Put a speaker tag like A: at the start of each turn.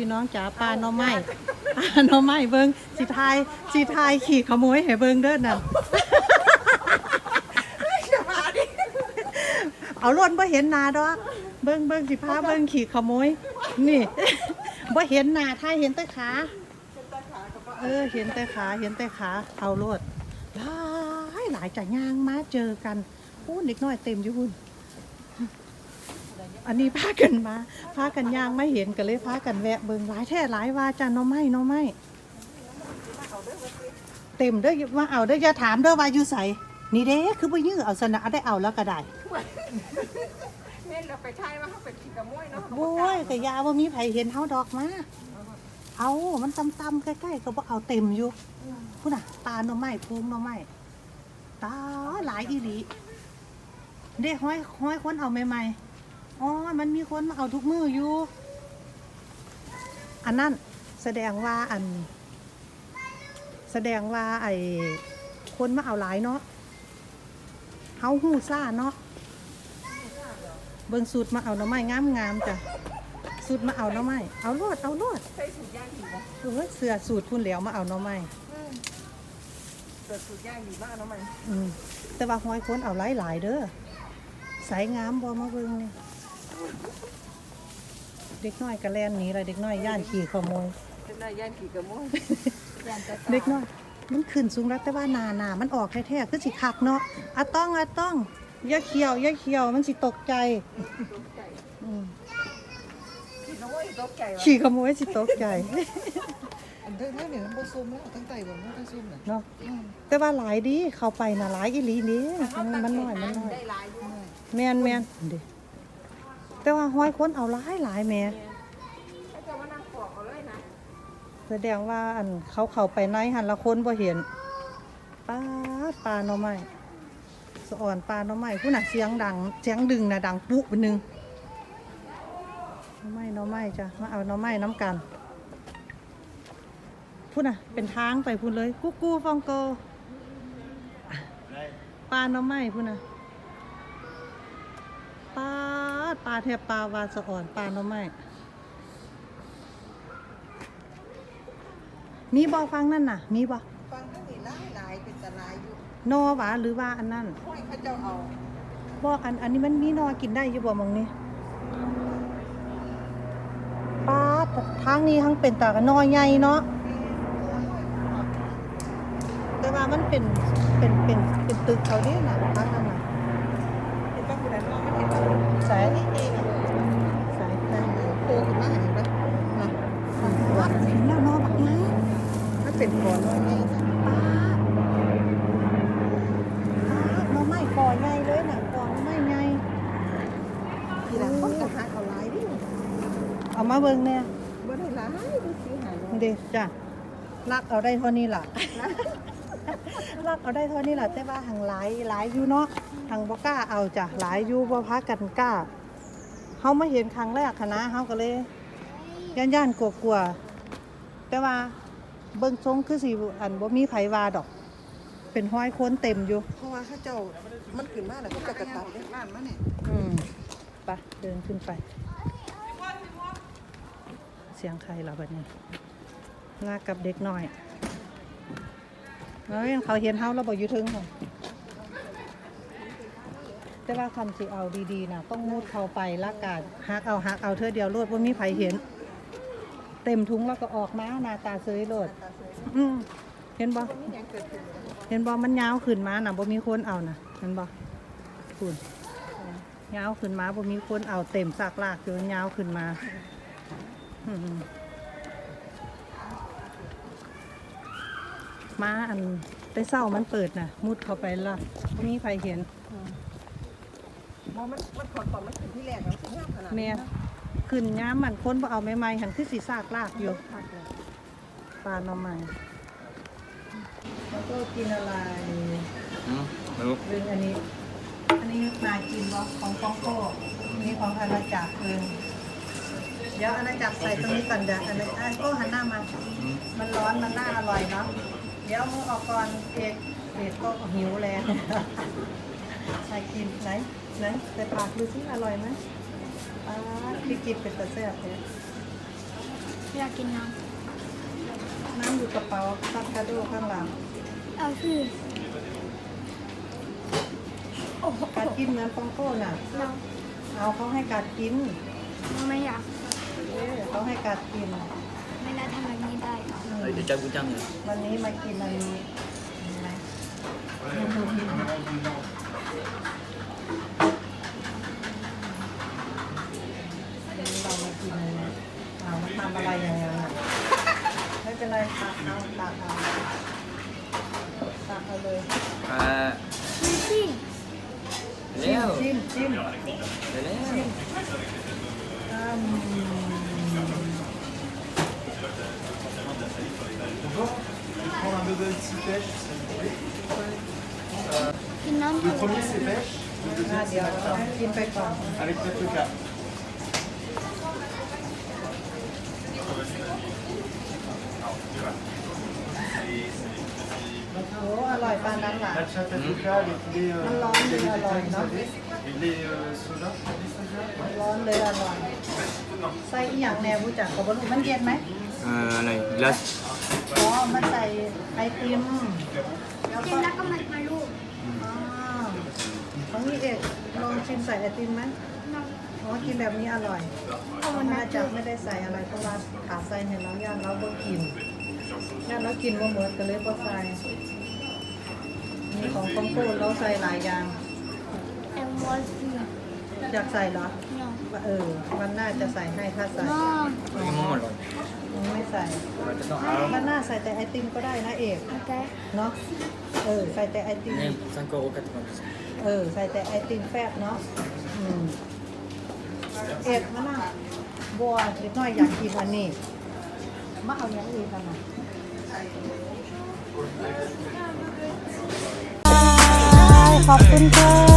A: พี่น้องจ๋าปลาหน่อไม้ปลาหน่อไม้เบิ่งสิทายสิทายขี่ขโมยให้เบิ่งเด้อน่ะเอาล้นบ่เห็นนาดอกเบิ่งเบิ่งสิพาเบิ่งขี่ขโมย นี่บ่เห็นน้าทายเห็นแต่ขาเออเห็นแต่ขาเห็นแต่ขาเอาโลดหลายหลายจะย่างมาเจอกันพูดเด็กน้อยเต็มอยู่หุ่น อันนี้พากันมาพากันย่างไม่เห็นกันเลยพากันแวะเบิ่งหลายแท้หลายว่าจ้าน้องไม้น้องไม้เต็มเด้อมาเอาเด้ออย่าถามเด้อว่าอยู่ใสนี่เด้คือบ่ยื้อเอาสนะได้เอาแล้วก็ได้
B: เม่นเราไปใช่ว่าเขาเป็นขี้กระมวยเนาะ
A: โว้ยแต่ยาว่ามีไผเห็นเฮาดอกมาเอามันตำๆใกล้ๆก็บ่เอาเต็มอยู่พุ่นน่ะ ตาหน่อไม้พุงหน่อไม้ตาหลายอีหลีเด้ห้อยห้อยคนเอาใหม่ๆ อ๋อ มันมีคนมาเอาทุกมืออยู่ อันนั้นแสดงว่าอัน แสดงว่าไอ้คนมาเอาหลายเนาะเฮาหู้ซ่าเนาะ เบิ่งสูตรมาเอาหน่อไม้งามงามๆจ้ะ สูตรมาเอาหน่อไม้ เอาโลดเอาโลด
B: ใส่สูตรย่างดีบ่
A: เอ้ยเสือสูตรพุ่นแล้วมาเอาหน่อไม้
B: เกิดสูตรย่างดีมากเนาะมัน
A: อืมแต่ว่าห้อยคนเอาหลายหลายๆเด้อ สายงามบ่มาเบิ่งนี่ เด็กน้อยกระแลนหนีเลยเด็กน้อยย่านขี่ขโมย
B: เป็นนายย่างขี้กระมวยย่างจะ
A: เด็กน้อยมันขึ้นสูงแล้วแต่ว่าหนาหนามันออกแท้ๆคือสิคักเนาะอะต้องอะต้องอย่าเขียวอย่าเขียวมันสิตกใจอืม
B: ขี้กระมวยตกใจว่ะ
A: ขี่ขโมยสิตกใจ
C: อันเด้อเนี่ยมันบ่ซุ่มแล้วตั้งแต่บ่มันก็ซุ่มน่ะ
A: เนาะแต่ว่าหลายดีเข้าไปนะหลายอีหลีนี้มันน้อยมันน้อย
B: ได้หลายอยู่
A: แม่นแม่นเด้ แต่ว่าห้อยคนเอาหลายหลายแหม่
B: ถ้าจะมานั่งปอกเอาเลยนะ
A: แสดงว่าอันเขาเข้าไปในหันละคนบ่เห็นปลาดปลาหน่อไม้สะอ่อนปลาหน่อไม้ผู้น่ะเสียงดังเสียงดึงน่ะดังปุ๊บหนึงหน่อไม้หน่อไม้จ้ะมาเอาหน่อไม้น้ำกันพูดน่ะเป็นทางไปพูดเลยกุ๊กกูฟองโกปลาหน่อไม้พูดน่ะ ดปลาแทบปลาวาสะอ่อนปลาหน่อไม้มีบ่ฟังนั่นน่ะ มีบ่
B: ฟังทั้งนี้หลายหลายเป็นตะลายอยู่
A: นอหวาหรือว่าอันนั้น
B: ห้อยเขาเจ้าเอา
A: บ่อันอันนี้มันมีนอกินได้อยู่บ่หมองนี้ปลาดทางนี้ทั้งเป็นตากนอใหญ่เนาะแต่ว่ามันเป็นเป็นเป็นเป็นตึกเขาเด้น่ะทางนั้นน่ะ
B: เห็นป่ะคุณนั้นมองมันเห็นป่ะ
A: ใส่
B: นี่เองอะ
A: ใส่นั่น
B: โผล่ขึ้นมาเห็นป่ะนะ
A: วัดถึงแล้วนอบักไง
B: มันเป็นก่อนว่าไง
A: ป้าป้าน้องไม่ก่อใหญ่เลยน่ะก่อน้องไม่ใหญ่
B: ทีหลังคนก็หาเอาหลายดิ
A: เอามาเบิ่งเนี่ย
B: บ่ได้หลายดูสิหาเนาะ
A: เด็จ้ะลักเอาได้เท่านี้ล่ะ ลักเอาได้เท่านี้ล่ะแต่ว่าหังหลายหลายอยู่เนาะหังบ่กล้าเอาจ้ะหลายอยู่บ่พากันกล้าเฮามาเห็นครั้งแรกคณะเฮาก็เลยย่านย่านๆกลัวๆแต่ว่าเบิ่งทรงคือสิอันบ่มีไผว่าดอก เป็นห้อยโคนเต็มอยู่
B: เพราะว่าเขาเจ้ามันขึ้นมาแล้วเขาจะกระตัดเด้ร้านมาเนี่ย
A: อืมไปเดินขึ้นไป เสียงใครล่ะบัดนี้ลากกับเด็กน้อย เฮ้ยเขาเห็นเฮาเราบอกอยู่ถึงค่ะแต่ว่าคันสิเอาดีๆนะต้องมุดเข้าไปลากาดหักเอาหักเอาเธอเดียวโลดว่ามีไผเห็น เต็มถุงแล้วก็ออกมาหน้าตาเซยโลดอืมเห็นบ่
B: นี่ยังเกิดขึ้นอยู่
A: เห็นบอมันยาวขึ้นมาน่ะบ่มีคนเอาน่ะเห็นบ่คุณยาวขึ้นมาบ่มีคนเอาเต็มซากลากอยู่มันยาวขึ้นมา อืม มาอันแต่เศร้ามันเปิดน่ะ มุดเข้าไปละบ่มีใครเห็น
B: มองมันมันขอดก่อนมันขึ้นที่แรกแล้วสิงามขนาด
A: แม่ขึ้นย้ำมันคนบ่เอาใหม่ๆหันคือสิซากลากอยู่
B: พักเลย
A: ปลาหน่อไม้แล้วก็กินอะไร
D: อืมไม่รู้
A: เรื่องอันนี้ อันนี้นายกินบ่ของฟองโก้อันนี้ของอาณาจักรเองเดี๋ยวอาณาจักรใส่ตรงนี้ก่อนเดี๋ยวอาณาจักรโก้หันหน้ามา
D: อืม
A: มันร้อนมันน่าอร่อยเนาะเดี๋ยวมือออกก่อนเอกเอกก็หิวแล้วนายกินไหนไหนแต่ปากดูสิอร่อยไหมป้าพี่กินเป็นตะแซ่บเลย
E: อยากกินน้
A: น้ำอยู่กระเป๋าซักกระดูข้างหลังำ
E: เอาคือโอ้โห
A: การกินเหมือนปองโก้น่ะ
E: น้อง
A: เอาเขาให้การกิน
E: น้องไม่อยาก
A: เออเขาให้การกิน
E: ไม่น่าทำแบบนี้ได้
A: อืม
D: Avec des caboutins.
A: วันนี้มากินอันนี้เห็นไหมวันนี้เรามากินอันนี้เอามาทำอะไรอย่างเงี้ยน่ะไม่เป็นไรตักเอาตักเอาตักเอาเลย
D: Ah,
E: ดูสิ
D: Léo.
A: จิ้มจิ้ม
D: Léo.
A: อืม
F: Prendre un bubble tea pêche, s'il vous plaît.
E: กินน้ำ
F: Le premier c'est pêche, le
A: อะ
F: deuxième
A: เดี๋ยวเรากินไปก่อน
F: avec peut-être le cas.
A: โอ้อร่อยปานนั้นล่ะ
F: La chatatoka, les filets, euh, les légumes, vous savez, et les euh, sodas, les sodas.
A: ร้อนเลยอร่อยใส่อีหยังแนวรู้จักกับบลูมันเย็นไหม
D: Euh, là, glace.
A: อ๋อมันใส่ไอติมแล้ว
E: กิ
A: ก็
E: นแล้วก็มันมาลูก
A: อ๋อของนี่เอกลองชิมใส่ไอติมไหม
E: น้อง
A: อ๋อกินแบบนี้อร่อย
E: โอ้
A: มัน
E: น่า
A: น่า
E: จะ
A: จะไม่ได้ใส่อะไรเพราะว่าขาใส่เห็นแล้วย่านเราบ่กินย่านเรากินบ่หมดก็เลยบ่ใส่นี่ของคอมโก้เราใส่หลายอย่าง
E: แอมวอลซี
A: อยากใส่เหรอ
E: น้อง
A: เออวันหน้าจะใส่ให้ถ้าใส่
E: น้อง
D: Comment on le
A: ไม่ใส่
D: Attends,
A: วันหน้าใส่แต่ไอติมก็ได้นะเอก
E: โอเค
A: เนาะ เออ ใส่แต่ไอติม
D: même 5,90 euros.
A: เออ ใส่แต่ไอติมแฟบเนาะอืมเอกมานั่งบัวเด็กน้อยอยากกินอันนี้ มาเอาอย่างอื่นกันนะขอบคุณค่ะ